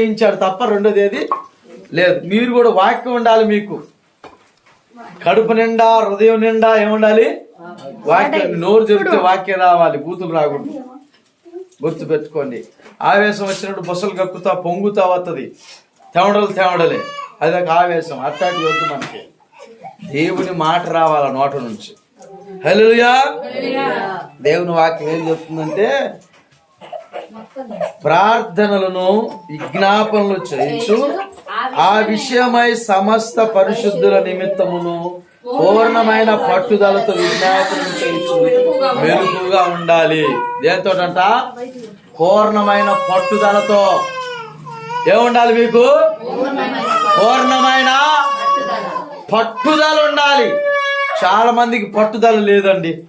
చేయించాడు తప్ప రెండోది ఏది? లేదు. మీరు కూడా వాక్యం ఉండాలి మీకు. కడుపు నిండా హృదయం నిండా ఏముండాలి? వాక్యం. నోరు తెరిస్తే వాక్యం రావాలి. బూతులు రాకూడదు. గుర్తు పెట్టుకోండి ఆవేశం వచ్చినప్పుడు బుసలు కక్కుతా పొంగుతా వస్తుంది తెవడలు తెవడలే అది ఒక ఆవేశం. అట్టాటి వద్దు మనకి. దేవుని మాట రావాల నోట నుంచి. హలోయా దేవుని వాక్యం ఏం చెప్తుందంటే ప్రార్థనలను విజ్ఞాపనలు చేయించు. ఆ విషయమై సమస్త పరిశుద్ధుల నిమిత్తమును పూర్ణమైన పట్టుదలతో విజ్ఞాపనం చేయించు. మెరుగుగా ఉండాలి. దేంతోటంట పూర్ణమైన పట్టుదలతో. ఏముండాలి మీకు? పూర్ణమైన పట్టుదల ఉండాలి చాలా మందికి పట్టుదల లేదండి.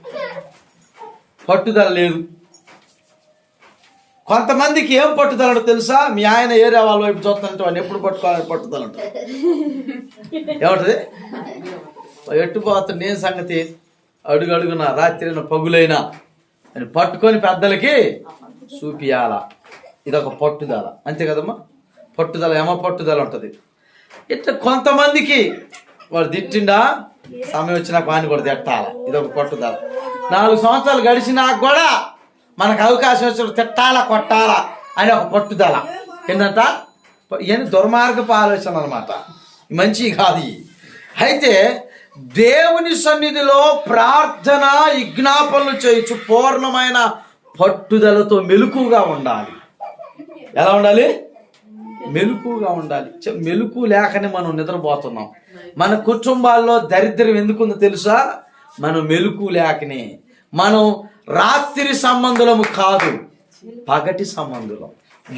పట్టుదల లేదు. కొంతమందికి ఏం పట్టుదల తెలుసా? మీ ఆయన ఏరియా వాళ్ళ వైపు చూస్తుంటే వాడిని ఎప్పుడు పట్టుకోవాలని పట్టుదల ఉంటుంది ఏముంటది? ఎట్టు నేను సంగతి? అడుగు అడుగున రాత్రి పగులైనా. అని పట్టుకొని పెద్దలకి చూపియాల. ఇదొక పట్టుదల. అంతే కదమ్మా? పట్టుదల ఏమో పట్టుదల ఉంటుంది. ఇట్లా కొంతమందికి వాడు తిట్టిండా సమయం వచ్చినాక వాడిని కూడా తిట్టాల. ఇదొక పట్టుదల. నాలుగు సంవత్సరాలు గడిచినా కూడా మనకు అవకాశం వచ్చినప్పుడు తిట్టాలా కొట్టాలా అని ఒక పట్టుదల ఏంటంట? ఇవన్నీ దుర్మార్గపు ఆలోచన అనమాట మంచి కాదు అయితే దేవుని సన్నిధిలో ప్రార్థన విజ్ఞాపనలు చేయొచ్చు పూర్ణమైన పట్టుదలతో మెలుకుగా ఉండాలి. ఎలా ఉండాలి? మెలుకుగా ఉండాలి. మెలుకు మెలకు లేకనే మనం నిద్రపోతున్నాం. మన కుటుంబాల్లో దరిద్రం ఎందుకుందో తెలుసా? మనం మెలుకు లేకనే. మనం రాత్రి సంబంధులము కాదు పగటి సంబంధులం.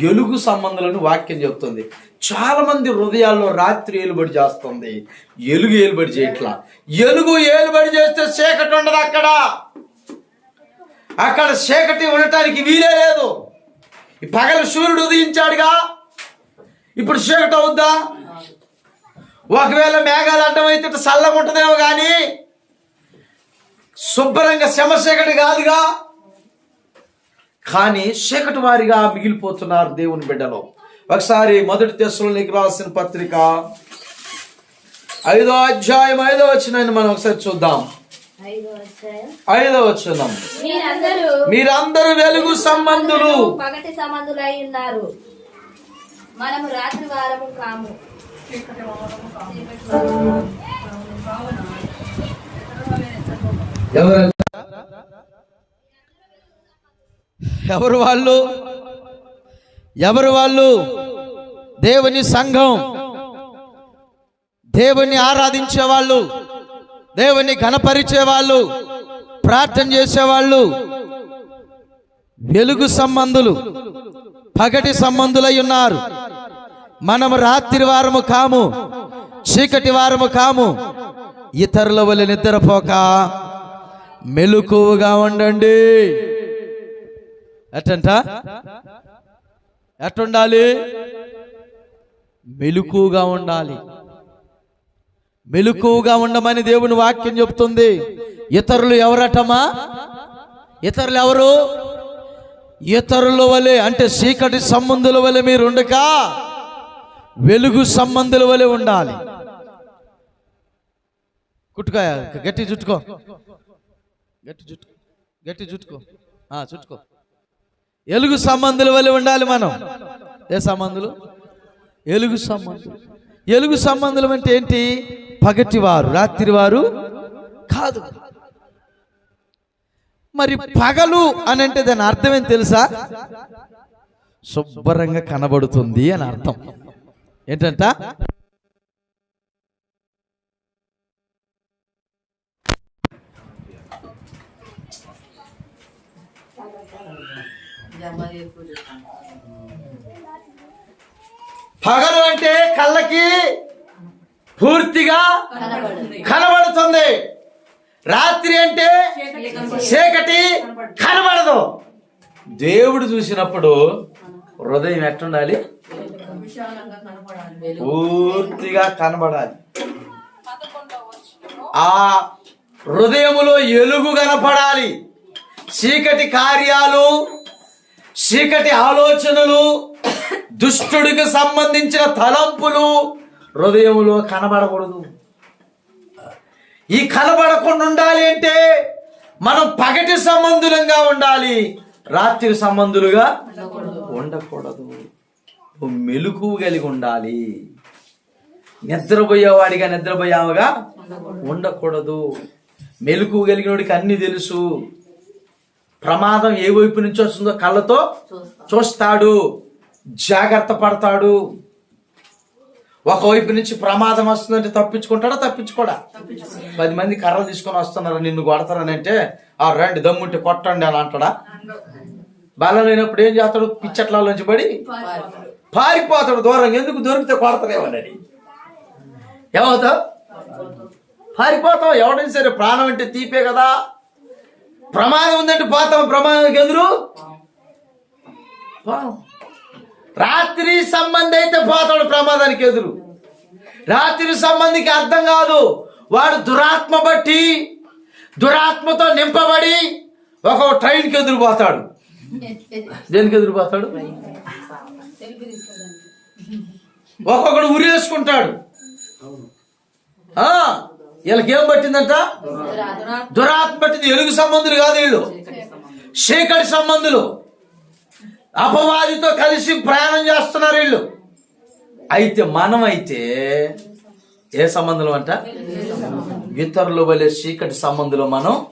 ఎలుగు సంబంధులను వాక్యం చెప్తుంది. చాలామంది హృదయాల్లో రాత్రి ఏలుబడి చేస్తుంది. ఎలుగు ఏలుబడి చేయట్లా. ఎలుగు ఏలుబడి చేస్తే చీకటి ఉండదు అక్కడ. అక్కడ చీకటి ఉండటానికి వీలే లేదు. పగల సూర్యుడు ఉదయించాడుగా. ఇప్పుడు చీకటి అవుద్దా? ఒకవేళ మేఘాలు అడ్డమైతే చల్లగా ఉంటుందేమో కానీ శుభ్రంగా శమశీకటి కాదుగా. కానీ చీకటి వారిగా మిగిలిపోతున్నారు దేవుని బిడ్డలో. ఒకసారి మొదటి తెశలోనికి రాసిన పత్రిక ఐదో అధ్యాయం ఐదో వచ్చిన మనం ఒకసారి చూద్దాం. ఐదో వచ్చిన మీరందరూ మీరందరూ వెలుగు సంబంధులు. పగటి సంబంధులై ఉన్నారు. మనము రాత్రి వారము కాము. ఎవరు? ఎవరు వాళ్ళు? ఎవరు వాళ్ళు? దేవుని సంఘం. దేవుని ఆరాధించే వాళ్ళు దేవుని ఘనపరిచే వాళ్ళు ప్రార్థన చేసేవాళ్ళు. వెలుగు సంబంధులు. పగటి సంబంధులై ఉన్నారు. మనము రాత్రి వారము కాము. చీకటి వారము కాము. ఇతరుల వల్ల నిద్రపోక. మెలుకువగా ఉండండి. ఎట్టంట? ఎట్టుండాలి? మెలుకువగా ఉండాలి. మెలుకువగా ఉండమని దేవుని వాక్యం చెప్తుంది ఇతరులు ఎవరటమా ఇతరులు ఎవరు? ఇతరుల వలె అంటే చీకటి సంబంధుల వలె మీరు ఉండక వెలుగు సంబంధుల వలె ఉండాలి. కుట్టుకో గట్టి చుట్టుకో. గట్టి జుట్టు గట్టి జుట్టుకో. ఆ, చుట్టుకో ఎలుగు సంబంధుల వల్ల ఉండాలి మనం. ఏ సంబంధులు? ఎలుగు సంబంధులు. ఎలుగు సంబంధులు అంటే ఏంటి? పగటివారు రాత్రివారు కాదు. మరి పగలు అని అంటే దాని అర్థం ఏం తెలుసా? శుభ్రంగా కనబడుతుంది అని అర్థం. ఏంటంట? పగలు అంటే కళ్ళకి పూర్తిగా కనబడుతుంది. రాత్రి అంటే చీకటి కనబడదు. దేవుడు చూసినప్పుడు హృదయం ఎట్టుండాలి? పూర్తిగా కనబడాలి. ఆ హృదయములో ఎలుగు కనపడాలి. చీకటి కార్యాలు చీకటి ఆలోచనలు దుష్టుడికి సంబంధించిన తలంపులు హృదయములో కనబడకూడదు. ఈ కనబడకుండా ఉండాలి అంటే మనం పగటి సంబంధులంగా ఉండాలి. రాత్రి సంబంధులుగా ఉండకూడదు. ఓ మెలకు కలిగి ఉండాలి. నిద్రపోయేవాడిగా నిద్రపోయావుగా ఉండకూడదు. మెలకు కలిగినోడికి అన్ని తెలుసు. ప్రమాదం ఏ వైపు నుంచి వస్తుందో కళ్ళతో చూస్తాడు. జాగ్రత్త పడతాడు. ఒకవైపు నుంచి ప్రమాదం వస్తుందంటే తప్పించుకుంటాడా? తప్పించుకోడా? పది మంది కర్రలు తీసుకొని వస్తున్నారు. నిన్ను కొడతారని అంటే ఆ రండి దమ్ముంటే కొట్టండి అని అంటాడా? బలం లేనప్పుడు ఏం చేస్తాడు? పిచ్చట్లలోంచి పడి పారిపోతాడు దూరం ఎందుకు దొరికితే కొడతారేమోనని ఏమవుతావు? పారిపోతాం ఎవడైనా సరే ప్రాణం అంటే తీపే కదా. ప్రమాదం ఉందంటే పోతాం. ప్రమాదం ఎదురు. రాత్రి సంబంధి అయితే పోతాడు ప్రమాదానికి ఎదురు. రాత్రి సంబంధికి అర్థం కాదు. వాడు దురాత్మ బట్టి దురాత్మతో నింపబడి ఒక ట్రైన్కి ఎదురు పోతాడు దేనికి ఎదురు పోతాడు ఒక్కొక్కడు ఉరేసుకుంటాడు ఆ, వీళ్ళకేం పట్టిందంట? దురాత్మ పట్టింది. ఎలుగు సంబంధులు కాదు వీళ్ళు. చీకటి సంబంధులు. అపవాదితో కలిసి ప్రయాణం చేస్తున్నారు వీళ్ళు. అయితే మనం అయితే ఏ సంబంధం అంట? ఇతరుల వలె చీకటి సంబంధులు మనం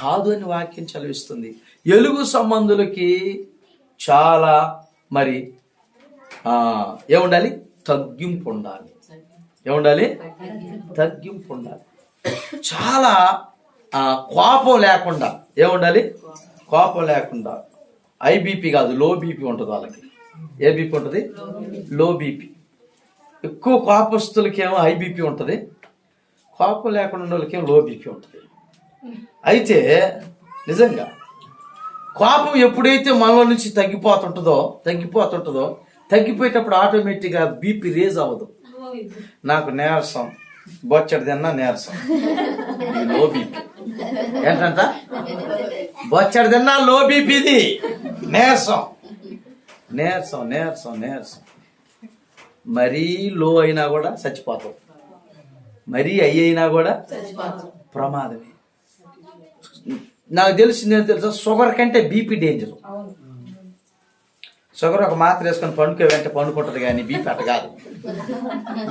కాదు అని వాక్యం చదివిస్తుంది. ఎలుగు సంబంధులకి చాలా మరి ఏముండాలి? తగ్గింపు ఉండాలి. ఏముండాలి? తగ్గింపు. ఉండాలి. చాలా ఆ, కోపం లేకుండా ఏముండాలి? కోపం లేకుండా. ఐ బీపీ కాదు లో బీపీ ఉంటుంది వాళ్ళకి. ఏ బీపీ ఉంటుంది? లో బీపీ ఎక్కువ కోపస్తులకి ఏమో హై బీపీ ఉంటుంది. కోపం లేకుండా ఉన్న వాళ్ళకి ఏమో లో బీపీ ఉంటుంది. అయితే నిజంగా కోపం ఎప్పుడైతే మనలో నుంచి తగ్గిపోతుంటుందో తగ్గిపోతుంటుందో తగ్గిపోయేటప్పుడు ఆటోమేటిక్గా బీపీ రేజ్ అవ్వదు. నాకు నీరసం. బొచ్చడి తిన్నా నీరసం. Low BP. ఏంటంట? బొచ్చడి తిన్నా లో బీపీది నీరసం. నీరసం నీరసం నీరసం. మరీ లో అయినా కూడా చచ్చిపోతాం. మరీ అయ్యి అయినా కూడా ప్రమాదమే. నాకు తెలిసింది తెలుసా? షుగర్ కంటే బీపీ డేంజర్. షుగర్ ఒక మాత్ర వేసుకొని పండుకు వెంట పండుకుంటుంది కానీ బీపీ అట్ట కాదు.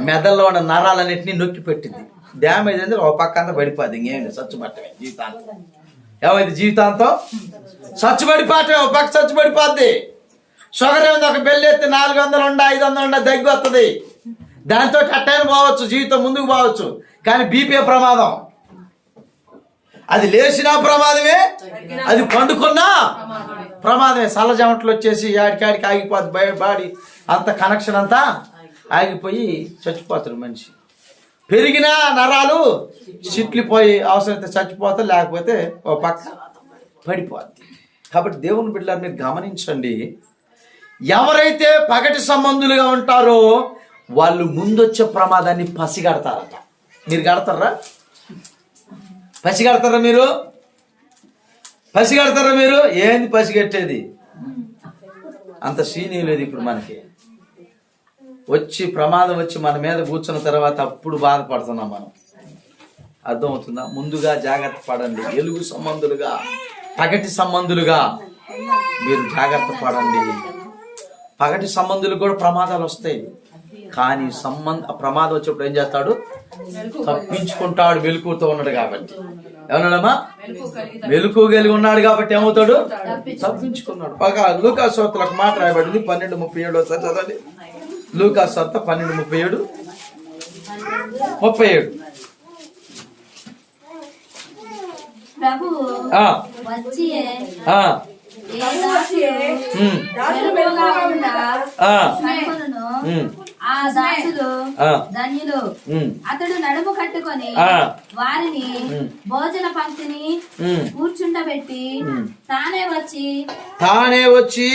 మెదల్లో ఉన్న నరాలన్నింటినీ నొక్కి పెట్టింది. డ్యామేజ్ అంటే ఒక పక్క అంతా పడిపోద్ది ఇంకేమి లేదు సచ్చుబట్టమే జీవితాంతం. ఏమైంది జీవితాంతం? సచ్చుబడిపోవటమే ఒక పక్క సచ్చుబడిపోద్ది షుగర్ ఏముంది? ఒక బెల్లి ఎత్తి నాలుగు వందలు ఉండ ఐదు వందలు ఉండ దగ్గు వస్తుంది దాంతో అట్టైన పోవచ్చు జీవితం ముందుకు పోవచ్చు. కానీ బీపీ ప్రమాదం? అది లేచినా ప్రమాదమే అది పండుకున్నా ప్రమాదమే. సల్లజమట్లు వచ్చేసి ఆడికాడికి ఆగిపోద్ది బయ బాడీ అంత కనెక్షన్ అంతా ఆగిపోయి చచ్చిపోతాడు మనిషి. పెరిగిన నరాలు చిట్లిపోయి అవసరమైతే చచ్చిపోతారు లేకపోతే ఓ పక్క పడిపోద్ది. కాబట్టి దేవుని బిడ్డలు మీరు గమనించండి. ఎవరైతే పగటి సంబంధులుగా ఉంటారో వాళ్ళు ముందొచ్చే ప్రమాదాన్ని పసిగడతారట. మీరు కడతారా పసిగడతారా మీరు? పసిగడతారా మీరు? ఏంది పసిగట్టేది? అంత సీనియర్ లేదు ఇప్పుడు మనకి. వచ్చి ప్రమాదం వచ్చి మన మీద కూర్చున్న తర్వాత అప్పుడు బాధపడుతున్నాం మనం. అర్థమవుతుందా? ముందుగా జాగ్రత్త పడండి. ఎలుగు సంబంధులుగా పగటి సంబంధులుగా మీరు జాగ్రత్త పడండి. పగటి సంబంధులు కూడా ప్రమాదాలు వస్తాయి. కానీ సంబంధ ప్రమాదం వచ్చినప్పుడు ఏం చేస్తాడు? తప్పించుకుంటాడు వెలుకుతో ఉన్నాడు కాబట్టి. ఏమన్నాడమ్మా? వెలుకు కలిగి ఉన్నాడు కాబట్టి ఏమవుతాడు? తప్పించుకున్నాడు. ఒక లూకా సోత్తలు ఒక మాట రాయబడింది పన్నెండు ముప్పై ఏడు ఒకసారి చదవండి. లూకా సోత్త పన్నెండు ముప్పై ఏడు. ముప్పై ఏడు. ప్రభు ఆ, దాసులు ధన్యులు అతడు నడుము కట్టుకొని. వారిని. భోజన పంక్తిని. కూర్చుండబెట్టి. తానే వచ్చి తానే వచ్చి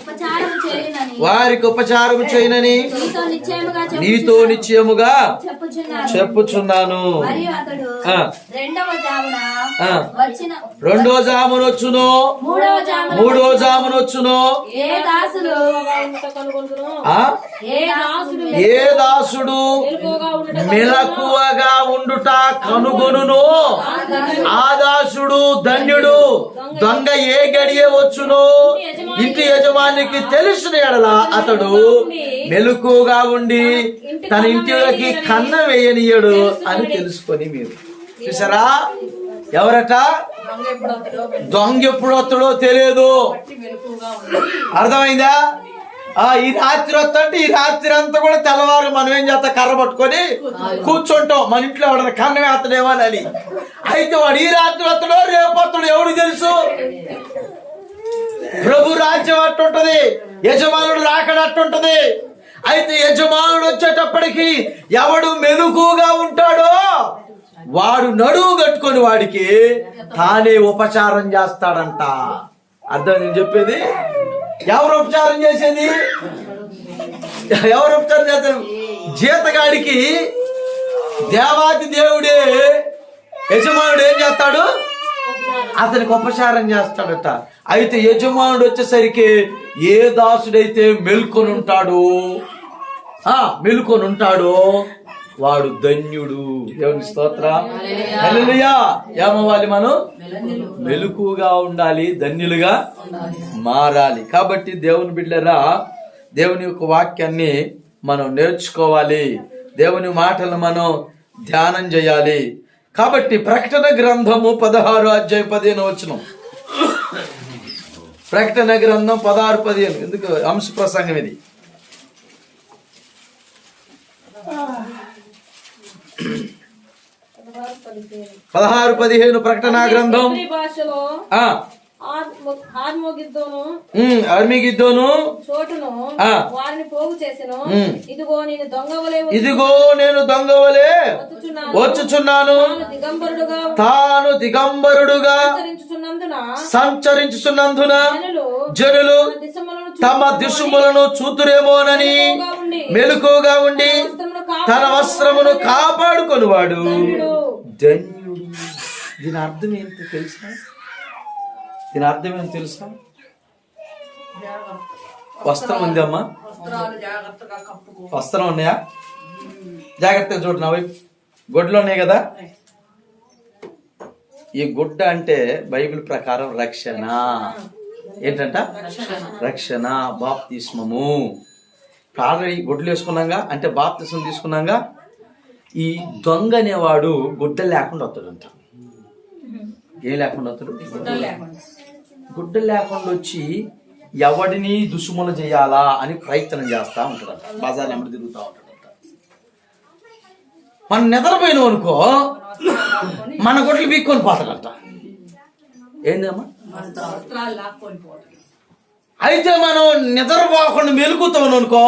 ఉపచారం చేయునని వారికి ఉపచారం చేయనని నీతో నిశ్చయముగా చెప్పుచున్నాను. రెండవ జామున రెండో జామునొచ్చును మూడో జామునొచ్చును ఏ దాసుడు? మెలకువగా ఉండుట కనుగొనును? ఆ దాసుడు ధన్యుడు. దొంగ ఏ గడియ వచ్చును? ఇంటి యజమానికి తెలిసిన ఎడల అతడు మెలకుగా ఉండి తన ఇంటికి కన్న వేయనీయడు అని తెలుసుకొని మీరు. చూసారా ఎవరట? దొంగ ఎప్పుడు వస్తాడో తెలియదు అర్థమైందా? ఆ ఈ రాత్రి వస్తుంటే ఈ రాత్రి అంతా కూడా తెల్లవారు మనం ఏం చేస్తాం? కర్ర పట్టుకొని కూర్చుంటాం. మన ఇంట్లో ఎవడన్నా కన్నం వేస్తాడేమో అని అయితే వాడు ఈ రాత్రి వస్తాడో రేపు వస్తాడు ఎవడు తెలుసు? ప్రభు రాజ్యం అట్టుంటది. యజమానుడు రాకడట్టుంటది అయితే యజమానుడు వచ్చేటప్పటికి ఎవడు మెలుకుగా ఉంటాడో వాడు నడువు కట్టుకొని వాడికి తానే ఉపచారం చేస్తాడంట. అర్థం నేను చెప్పేది? ఎవరు ఉపచారం చేసేది? ఎవరు ఉపచారం చేస్తారు? జీతగాడికి దేవాది దేవుడే యజమానుడు ఏం చేస్తాడు? అతనికి ఉపచారం చేస్తాడట. అయితే యజమానుడు వచ్చేసరికి ఏ దాసుడైతే మెల్కొని ఉంటాడో ఆ మెలుకొని ఉంటాడో వాడు ధన్యుడు. దేవుని స్తోత్ర. ఏమవ్వాలి మనం? మెలుకుగా ఉండాలి. ధన్యులుగా మారాలి. కాబట్టి దేవుని బిడ్డరా దేవుని యొక్క వాక్యాన్ని మనం నేర్చుకోవాలి. దేవుని మాటలు మనం ధ్యానం చేయాలి. కాబట్టి ప్రకటన గ్రంథము పదహారు అధ్యాయ పదిహేను వచ్చిన ప్రకటన గ్రంథం పదహారు పదిహేను. ఎందుకు? అంశ ప్రసంగం ఇది. పదహారు పదిహేను. ప్రకటన గ్రంథం. భాషలో వారిని పోగు చేసెను. ఇదిగో నేను దొంగవలే ఇదిగో నేను దొంగవలే వచ్చుచున్నాను. వచ్చుచున్నాను. తాను దిగంబరుడుగా తాను దిగంబరుడుగా సంచరించుచున్నందున జనులు జనులు తమ దిశములను చూతురేమోనని మెలకుగా ఉండి తన వస్త్రమును కాపాడుకొనివాడు. ధన్యుడు. దీని అర్థం ఏంటో తెలుసా? దీని అర్థం ఏం తెలుసా? వస్త్రం ఉంది అమ్మా. వస్త్రం ఉన్నాయా? జాగ్రత్తగా చూడు నా వైపు. గొడ్లు ఉన్నాయి కదా? ఈ గుడ్డ అంటే బైబిల్ ప్రకారం రక్షణ. ఏంటంట? రక్షణ బాప్తిస్మము. ఆల్రెడీ గుడ్లు వేసుకున్నాగా? అంటే బాప్తిస్మం తీసుకున్నాగా? ఈ దొంగ అనేవాడు గుడ్డ లేకుండా వస్తాడంట. ఏం లేకుండా వస్తాడు? గుడ్డ లేకుండా వచ్చి ఎవడిని దుసుమలు చేయాలా అని ప్రయత్నం చేస్తా ఉంటాడంట బజార్ ఎమ్మడి తిరుగుతూ ఉంటాడంట మనం నిద్రపోయినాం అనుకో మన గుడ్లు పీక్కొని పోతాడంట. ఏందమ్మా? అయితే మనం నిద్రపోకుండా మెలుగుతాం అనుకో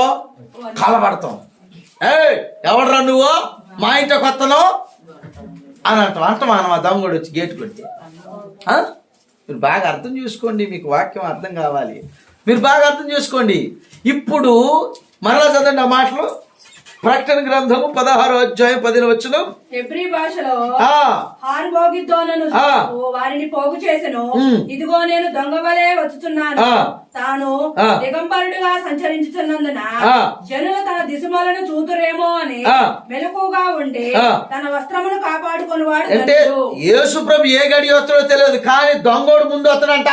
కలబడతాం. ఏ ఎవడరా నువ్వు? మా ఇంట్లో కొత్తలో అని అంటాం. అంట మనం ఆ దమ్ముడు వచ్చి గేటు కొడితే. మీరు బాగా అర్థం చేసుకోండి మీకు వాక్యం అర్థం కావాలి. మీరు బాగా అర్థం చేసుకోండి. ఇప్పుడు మరలా చదండి ఆ మాటలు. ప్రకటన గ్రంథము పదహారు అధ్యాయం పదిన వచ్చును హెబ్రీ భాషలో ఆ. వారిని పోగు చేసెను. ఇదిగో నేను దొంగవలే వచ్చుచున్నాను ఆ. తాను. దిగంబరుడుగా సంచరించుతున్నందున ఆ. జనులు తన దిశమలను చూతురేమో అని. మెలకుగా ఉండి. తన వస్త్రమును కాపాడుకొని వాడు అంటే యేసు ప్రభు ఏ గడి వస్తాడో తెలియదు కానీ దొంగోడు ముందు వస్తాడంట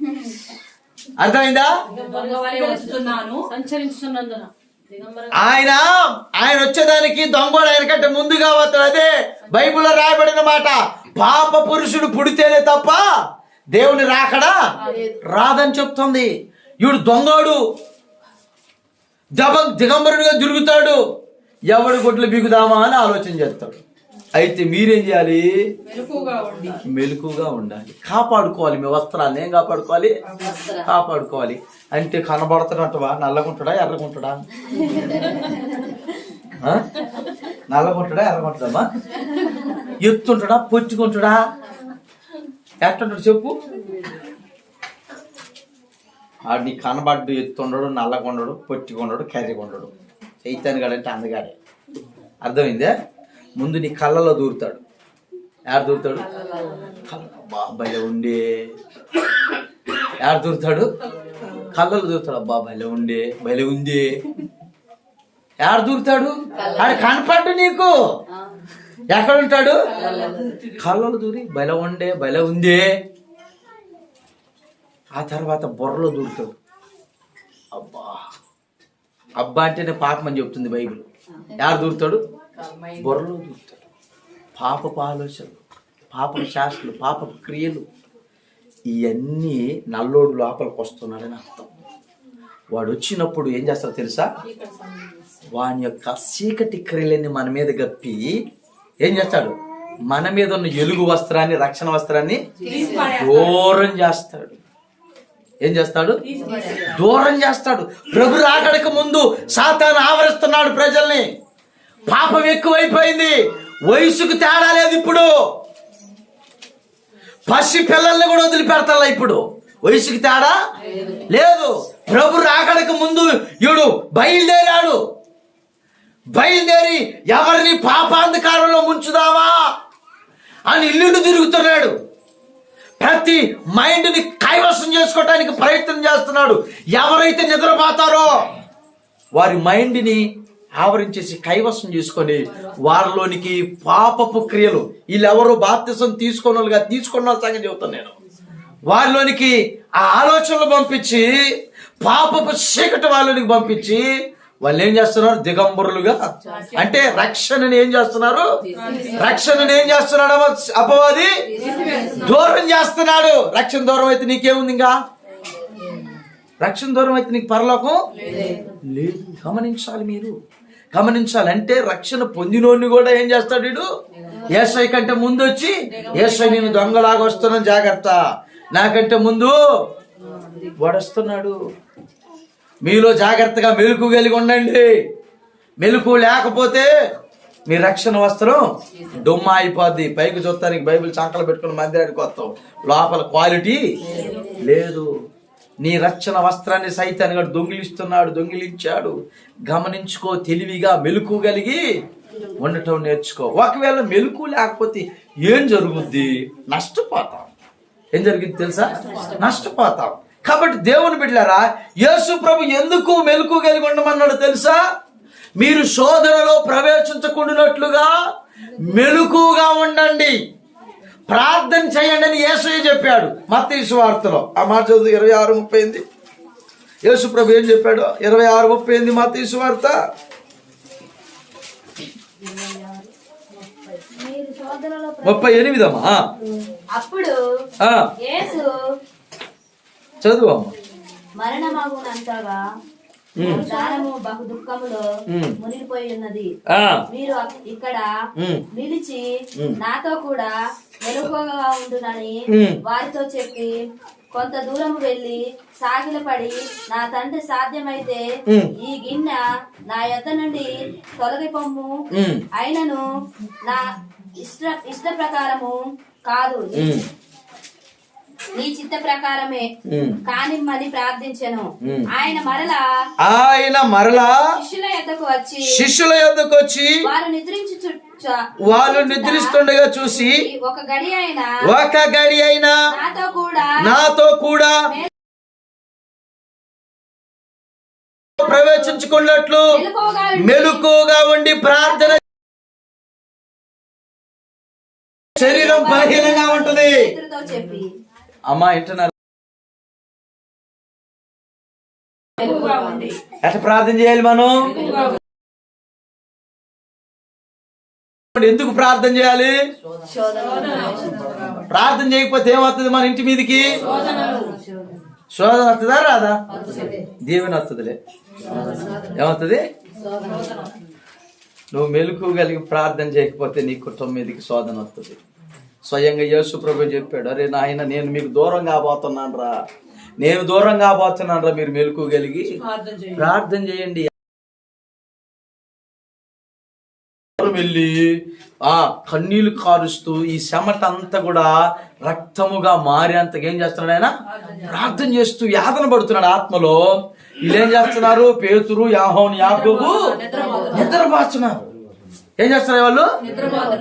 అర్థమైందా దొంగవలే వచ్చుచున్నాను సంచరించుచున్నందున దిగంబర ఆయన ఆయన వచ్చేదానికి దొంగోడు ఆయన కంటే ముందుగా వస్తాడు అదే బైబిల్లో రాయబడిన మాట. పాప పురుషుడు పుడితేనే తప్ప దేవుని రాకడా? రాదని చెప్తుంది. ఈవిడు దొంగోడు. దబ దిగంబరుడిగా తిరుగుతాడు. ఎవడు గుడ్లు బిగుదామా అని ఆలోచన చేస్తాడు. అయితే మీరేం చేయాలి? మెలకుగా ఉండాలి. కాపాడుకోవాలి మీ వస్త్రాలను ఏం కాపాడుకోవాలి? కాపాడుకోవాలి. అంటే కనబడుతున్నట్టువా? నల్లగుంటాడా ఎర్రగుంటాడా ఆ? నల్లగుంటాడా ఎర్రగుంటాడమ్మా ఎత్తుంటాడా పొచ్చుకుంటాడా ఎట్టుంటాడు చెప్పు. ఆడు నీ కనబడ్డు ఎత్తుండడు నల్లగొండడు పొట్టికొండడు కర్రిగొండడు. చైతన్య గాడంటే అందగాడే. అర్థమైందే? ముందు నీ కళ్ళలో దూరుతాడు. యాడ దూరుతాడు? అబ్బా భలే ఉండే. యాడ దూరుతాడు? కళ్ళలో దూరుతాడు. అబ్బా భలే ఉండే భలే ఉంది. యాడ దూరుతాడు? ఆడు కనపడ్డు నీకు? ఎక్కడ ఉంటాడు కళ్ళలో. దూరి భలే ఉండే భలే ఉందే. ఆ తర్వాత బుర్రలో దూరుతాడు. అబ్బా. అబ్బా అంటేనే పాపం అని చెప్తుంది బైబిల్. యారు దూరుతాడు? బుర్రలో దూరుతాడు. పాపపు ఆలోచనలు పాపపు శాస్త్రులు పాపపు క్రియలు ఇవన్నీ నల్లోడు లోపలికి వస్తున్నాడని అర్థం. వాడు వచ్చినప్పుడు ఏం చేస్తాడో తెలుసా? వాని యొక్క చీకటి క్రియలన్నీ మన మీద గప్పి ఏం చేస్తాడు? మన మీద ఉన్న ఎలుగు వస్త్రాన్ని రక్షణ వస్త్రాన్ని దూరం చేస్తాడు. ఏం చేస్తాడు? దూరం చేస్తాడు. ప్రభు రాకడక ముందు సాతాను ఆవరిస్తున్నాడు ప్రజల్ని. పాపం ఎక్కువైపోయింది. వయసుకు తేడా లేదు ఇప్పుడు. పసి పిల్లల్ని కూడా వదిలిపెడతా ఇప్పుడు? వయసుకి తేడా లేదు. ప్రభు రాకడకు ముందు ఈడు బయలుదేరాడు. బయలుదేరి ఎవరిని పాపాంధకారంలో ముంచుదావా అని ఇల్లు తిరుగుతున్నాడు. ప్రతి మైండ్ని కైవసం చేసుకోవటానికి ప్రయత్నం చేస్తున్నాడు. ఎవరైతే నిద్రపోతారో వారి మైండ్ని ఆవరించేసి కైవసం చేసుకొని వారిలోనికి పాపపు క్రియలు వీళ్ళెవరు బాప్తిసం తీసుకున్న వాళ్ళుగా తీసుకున్న వాళ్ళ సంగతి చెబుతాను నేను. వారిలోనికి ఆ ఆలోచనలు పంపించి పాపపు చీకటి వాళ్ళకి పంపించి వాళ్ళు ఏం చేస్తున్నారు? దిగంబరులుగా. అంటే రక్షణని ఏం చేస్తున్నారు? రక్షణని ఏం చేస్తున్నాడు అపవాది? దూరం చేస్తున్నాడు. రక్షణ దూరం అయితే నీకేముంది ఇంకా? రక్షణ దూరం అయితే నీకు పరలోకం లేదు. గమనించాలి మీరు. గమనించాలి. అంటే రక్షణ పొందినోడిని కూడా ఏం చేస్తాడు వీడు? ఏసై కంటే ముందు వచ్చి ఏసై నేను దొంగలాగా వస్తున్నాను జాగ్రత్త. నాకంటే ముందు వడస్తున్నాడు. మీలో జాగ్రత్తగా మెలకు కలిగి ఉండండి. మెలకు లేకపోతే మీ రక్షణ వస్త్రం డొమ్మ అయిపోద్ది పైకి చూస్తానికి బైబిల్ చాకలు పెట్టుకుని మందిరానికి వస్తాం లోపల క్వాలిటీ లేదు. నీ రక్షణ వస్త్రాన్ని సైతాన్ని దొంగిలిస్తున్నాడు దొంగిలించాడు. గమనించుకో తెలివిగా మెలకు కలిగి ఉండటం నేర్చుకో. ఒకవేళ మెలకు లేకపోతే ఏం జరుగుద్ది? నష్టపోతాం. ఏం జరిగింది తెలుసా? నష్టపోతాం. కాబట్టి దేవుని బిడ్డారా యేసు ప్రభు ఎందుకు మెలకు కలిగి ఉండమన్నాడు తెలుసా? మీరు శోధనలో ప్రవేశించకుండానట్లుగా మెలకుగా ఉండండి. ప్రార్థన చేయండి అని యేసయ్య చెప్పాడు మత్తయి వార్తలో. ఆ మాట చదువు ఇరవై ఆరు ముప్పై ఎనిమిది. యేసు ప్రభు ఏం చెప్పాడు? ఇరవై ఆరు ముప్పై ఎనిమిది మత్తయి వార్త. మీరు శోధనలో ప్ర- ముప్పై ఎనిమిదమ్మా? అప్పుడు ఆ, యేసు చదువు అమ్మా మరణమగునంతగా ఉమ్. దానము బహు దుఃఖములో. మునిగిపోయి ఉన్నది మీరు ఇక్కడ. నిలిచి. నాతో కూడా మెలకువగా ఉండునని. వారితో చెప్పి కొంత దూరం వెళ్ళి సాగిలపడి నా తండ్రి సాధ్యమైతే. ఈ గిన్నె నా యొద్ద నుండి తొలగి పొమ్ము ఉమ్. అయినను నా ఇష్ట ఇష్ట ప్రకారము కాదు. నీ చిత్త ప్రకారమే ఉమ్. కానిమ్మని ప్రార్థించెను. ఆయన మరలా ఆయన మరలా శిష్యుల యొద్దకు వచ్చి శిష్యుల యొద్దకు వచ్చి వారు నిద్రించు వాళ్ళు నిద్రిస్తుండగా చూసి ఒక గడి అయిన ఒక గడి అయినా నాతో కూడా నాతో కూడా ప్రవేశించుకున్నట్లు మెలకుగా ఉండి ప్రార్థన శరీరం బలహీనంగా ఉంటది అమ్మా ఉండి ఎట్లా ప్రార్థన చేయాలి మనం? ఎందుకు ప్రార్థన చేయాలి? ప్రార్థన చేయకపోతే ఏమవుతుంది మన ఇంటి మీదకి? శోధన వస్తుందా రాదా? దేవుని వస్తుందిలే. ఏమవుతుంది? నువ్వు మెలకు కలిగి ప్రార్థన చేయకపోతే నీ కుటుంబం మీదకి శోధన వస్తుంది. స్వయంగా యేసు ప్రభు చెప్పాడు అరే నాయన నేను మీకు దూరం కాబోతున్నాను రా నేను దూరంగా పోతున్నాను మీరు మెలుకోగలిగి ప్రార్థన చేయండి. వెళ్ళి ఆ కన్నీళ్ళు కారుస్తూ ఈ చెమట అంతా కూడా రక్తముగా మారేంతగా ఏం చేస్తున్నాడు ఆయన? ప్రార్థన చేస్తూ యాతన పడుతున్నాడు ఆత్మలో. వీళ్ళు చేస్తున్నారు? పేతురు యాహోన్ యాకోబు నిద్రపోతున్నారు. ఏం చేస్తున్నారు వాళ్ళు?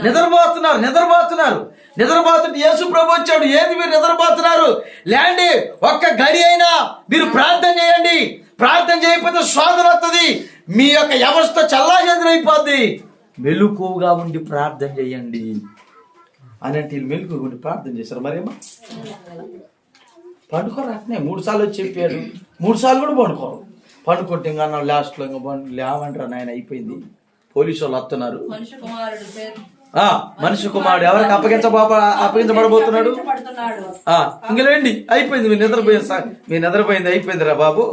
నిద్రపోతున్నారు. నిద్రపోతున్నారు నిద్రపోతుంటే యేసు ప్రభు వచ్చాడు. ఏంది మీరు నిద్రపోతున్నారు? లేండి ఒక్క గడి అయినా మీరు ప్రార్థన చేయండి. ప్రార్థన చేయకపోతే శోధన వస్తుంది మీ యొక్క వ్యవస్థ చల్లా అయిపోద్ది. మెలుకుగా ఉండి ప్రార్థన చేయండి. అని అంటే మెలుకుగా ఉండి ప్రార్థన చేశారు. మరేమో? పండుకోరు అట్నే. మూడు సార్లు వచ్చి చెప్పాడు మూడు సార్లు కూడా పండుకోరు. పండుకుంటే ఇంకా లాస్ట్లో ఇంకా లేవంటారు నాయన అయిపోయింది. పోలీసు వాళ్ళు వస్తున్నారు మనిషి కుమారుడు పేరు. ఆ మనిషి కుమారుడు ఎవరికి అప్పగించబోబా అప్పగించబడబోతున్నాడు? ఇంక రండి అయిపోయింది మీరు నిద్రపోయింది సార్ మీ నిద్రపోయింది అయిపోయిందిరా బాబు.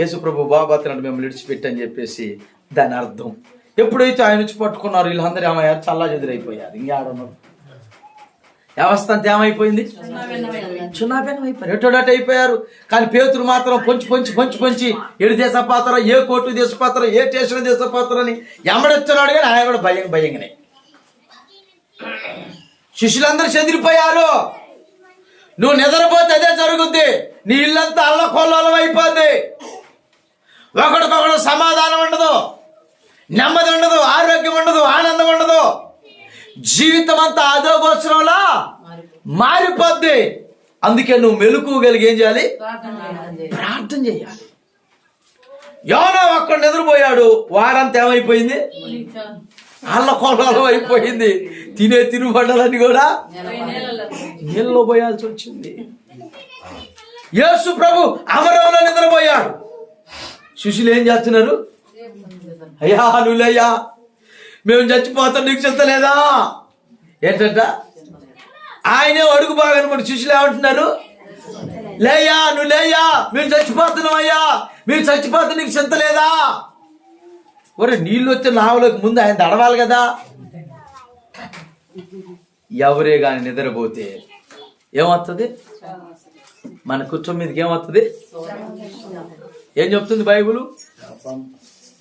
యేసు ప్రభు బాబు అతను మిమ్మల్ని విడిచిపెట్టి అని చెప్పేసి దాని అర్థం. ఎప్పుడైతే ఆయన వచ్చి పట్టుకున్నారు వీళ్ళందరూ ఏమయ్యారు? చల్లా చెదిరైపోయారు ఇంకేడున్నారు వ్యవస్థ అంతా ఏమైపోయింది? చున్నాభిన్నం అయిపోయారు ఎటోడట అయిపోయారు కానీ పేతురు మాత్రం పొంచి పొంచి పొంచి పొంచి ఏడు దేశపాత్ర ఏ కోర్టు దేశపాత్ర ఏ స్టేషన్ దేశపాత్ర అని ఎమ్మడెత్తున్నాడు కానీ ఆయన కూడా భయం భయంగానే. శిష్యులందరూ చెదిరిపోయారు. నువ్వు నిద్రపోతే అదే జరుగుద్ది. నీ ఇల్లంతా అల్లకొల్లోలం అయిపోద్ది. ఒకడికొకడు సమాధానం ఉండదు. నెమ్మది ఉండదు. ఆరోగ్యం ఉండదు. ఆనందం ఉండదు. జీవితం అంతా అదోగోచరంలా మారిపోద్ది. అందుకే నువ్వు మెలకువగలిగి ఏం చేయాలి? ప్రార్థన చేయాలి. యోనా ఒక్కడ నిద్రపోయాడు. వారంతా ఏమైపోయింది? అల్లకొల్లోలం అయిపోయింది. తినే తినుబండలన్నీ కూడా నీళ్ళలో పోయాల్సి వచ్చింది. యేసు ప్రభు అమరంలో నిద్రపోయాడు. శిష్యులు ఏం చేస్తున్నారు? అయ్యా నువ్వులయ్యా మేము చచ్చిపోతాం నీకు చెప్తలేదా ఏంటంట? ఆయనే అడుగు బాగా మన శిష్యులు ఏమంటున్నారు? లేయ్యా నువ్వు లేయ్యా మేము చచ్చిపోతున్నాం అయ్యా మీరు చచ్చిపోతే నీకు చింత లేదా? ఒరే నీళ్ళు వచ్చే నావలోకి ముందు ఆయన తడవాలి కదా. ఎవరే కానీ నిద్రపోతే ఏమవుతుంది మన కుచ్చం మీదకి ఏమవుతుంది ఏం చెప్తుంది బైబుల్?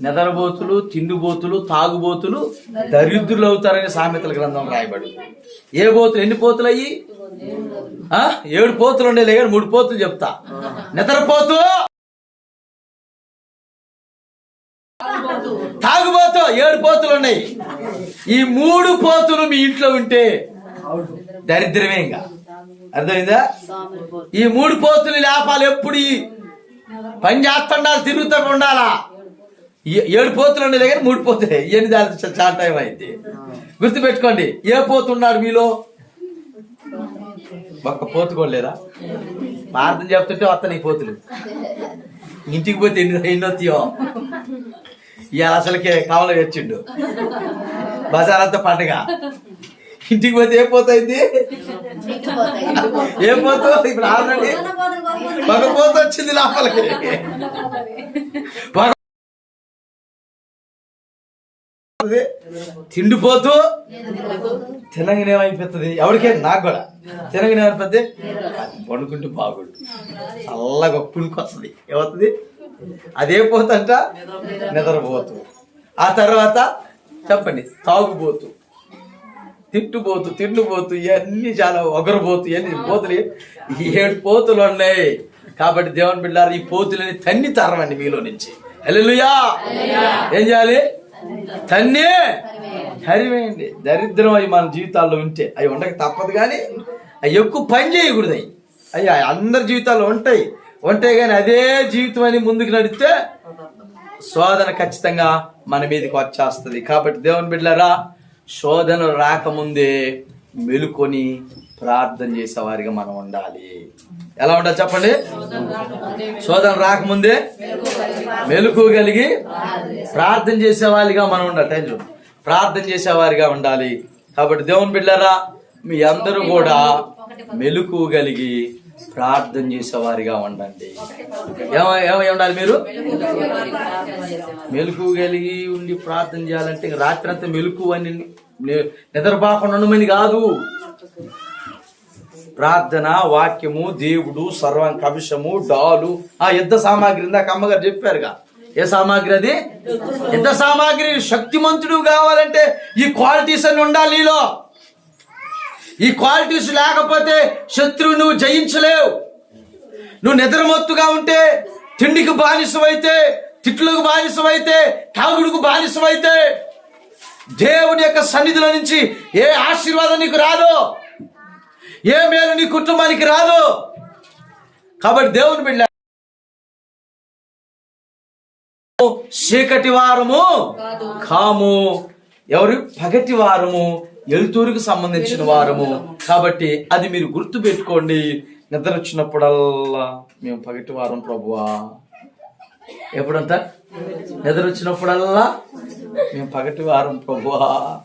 నిద్రబోతులు తిండిబోతులు తాగుబోతులు దరిద్రులు అవుతారని సామెతల గ్రంథం రాయబడి ఏ బోతులు ఎన్ని పోతులు అయ్యి ఏడు పోతులు ఉండేలే కానీ మూడు పోతులు చెప్తా. నిద్రపోతు! తాగుబోతు! ఏడు పోతులు ఉన్నాయి. ఈ మూడు పోతులు మీ ఇంట్లో ఉంటే దరిద్రమే ఇంకా. అర్థమైందా? ఈ మూడు పోతులు లేపాలి ఎప్పుడు పని చేస్తుండాలి తిరుగుతూ ఉండాలా ఏడు పోతులు ఉండే దగ్గర మూడు పోతులే. ఎన్ని దాని చాలా టైం అయింది. గుర్తుపెట్టుకోండి ఏ పోతున్నాడు మీలో? ఒక్క పోతు కూడా లేదా? ప్రార్థన చెప్తుంటే వస్తాను ఈ పోతులు. ఇంటికి పోతే ఎన్ని ఎన్ని వస్తాయో? ఇవాళ అసలుకే కావాలి వచ్చిండు బజార్ అంతా పండుగ. ఇంటికి పోతే ఏ పోతుంది ఏ పోతుంది ఇప్పుడు ఆల్రెడీ ఒక పోత వచ్చింది లోపలికి. తిండిపోతూ తినగానే ఏమైపోతుంది? ఎవరికే నాకు కూడా. తినగానే ఏమైపోద్ది వండుకుంటే బాగుండు. చల్లగా పుణుకొస్తుంది ఏమవుతుంది? అదే పోతంట నిద్రపోతూ. ఆ తర్వాత చెప్పండి తాగుబోతు తిట్టుపోతూ తిండిపోతూ ఇవన్నీ చాలా ఒగరబోతు ఇవన్నీ పోతులు ఈ ఏడు పోతులు ఉన్నాయి. కాబట్టి దేవుని బిడ్డారు ఈ పోతులని తన్ని తరమండి మీలో నుంచి. హలో ఏం చేయాలి? తన్ని తరివేయండి దరిద్రం అవి మన జీవితాల్లో ఉంటే అవి ఉండక తప్పదు కానీ అవి ఎక్కువ పని చేయకూడదు అవి అయ్యా అందరి జీవితాల్లో ఉంటాయి. ఉంటాయి కానీ అదే జీవితం అని ముందుకు నడిస్తే శోధన ఖచ్చితంగా మన మీదకి వచ్చేస్తుంది. కాబట్టి దేవుని బిడ్డలారా శోధన రాకముందే మెలుకొని ప్రార్థన చేసేవారిగా మనం ఉండాలి. ఎలా ఉండాలి చెప్పండి? శోధన రాకముందే మెలుకోగలిగి ప్రార్థన చేసేవారిగా మనం ఉండాలి. టైం ప్రార్థన చేసేవారిగా ఉండాలి. కాబట్టి దేవుని బిడ్డలారా మీ అందరూ కూడా మెలుకోగలిగి ప్రార్థన చేసేవారిగా ఉండండి. ఏమ ఉండాలి మీరు? మెలకు కలిగి ఉండి ప్రార్థన చేయాలంటే రాత్రి అంతా మెలకు అని నిద్రపోకుండా ఉండమని కాదు. ప్రార్థన వాక్యము దేవుడు సర్వం కవిషము డాలు. ఆ యుద్ధ సామాగ్రి ఇందాక అమ్మగారు చెప్పారుగా. ఏ సామాగ్రి అది? యుద్ధ సామాగ్రి. శక్తిమంతుడు కావాలంటే ఈ క్వాలిటీస్ అన్ని ఉండాలి నీలో. ఈ క్వాలిటీస్ లేకపోతే శత్రువు నువ్వు జయించలేవు. నువ్వు నిద్రమత్తుగా ఉంటే తిండికి బానిసమైతే తిట్లకు బానిసమైతే తాగుడుకు బానిసమైతే దేవుని యొక్క సన్నిధిలో నుంచి ఏ ఆశీర్వాదం నీకు రాదు ఏ మేలు నీ కుటుంబానికి రాదు కాబట్టి దేవుని బిడ్డ చీకటి వారము కాము. ఎవరు? పగటి వారము. ఎలుతూరుకు సంబంధించిన వారము. కాబట్టి అది మీరు గుర్తు పెట్టుకోండి. నిద్ర వచ్చినప్పుడల్లా మేము పగటి వారం ప్రభువా. ఎప్పుడంట నిద్ర వచ్చినప్పుడల్లా మేము పగటి వారం ప్రభువా.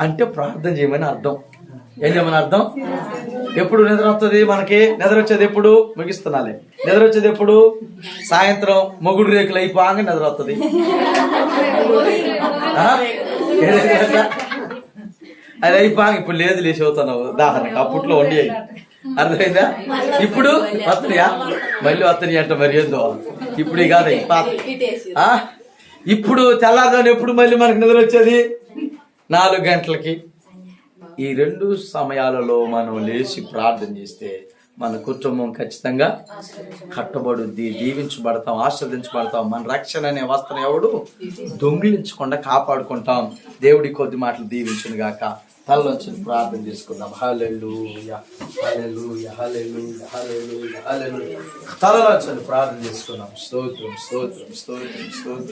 అంటే ప్రార్థన చేయమని అర్థం. ఏం చేయమని అర్థం? ఎప్పుడు నిద్ర వస్తుంది మనకి? నిద్ర వచ్చేది ఎప్పుడు? ముగిస్తున్నాలే. నిద్ర వచ్చేది ఎప్పుడు? సాయంత్రం మొగుడు రేకులు అయిపోగా నిద్ర వస్తుంది? అది అయిపో ఇప్పుడు లేదు లేచి అవుతున్నావు ఉదాహరణకి అప్పట్లో వండి అర్థమైందా? ఇప్పుడు వస్తున్నాయా? మళ్ళీ వస్తున్నాయి అంట మరి ఏందో? ఇప్పుడు కాదు ఇప్పుడు తెల్లారుజామున ఎప్పుడు మళ్ళీ మనకు నిద్ర వచ్చేది? నాలుగు గంటలకి. ఈ రెండు సమయాలలో మనం లేచి ప్రార్థన చేస్తే మన కుటుంబం ఖచ్చితంగా కట్టబడుద్ది దీవించబడతాం ఆస్వాదించబడతాం మన రక్షణ అనే వస్త్రం ఎవడు? దొంగిలించకుండా కాపాడుకుంటాం. దేవుడి కొద్ది మాటలు దీవించును గాక. తలలోంచి ప్రార్థన చేసుకుందాం. హలెలు హల్లెలూయా హల్లెలూయా హల్లెలూయా హలెలు తలలోంచి ప్రార్థన చేసుకుందాం. స్తోత్రం స్తోత్రం స్తోత్రం స్తోత్రం.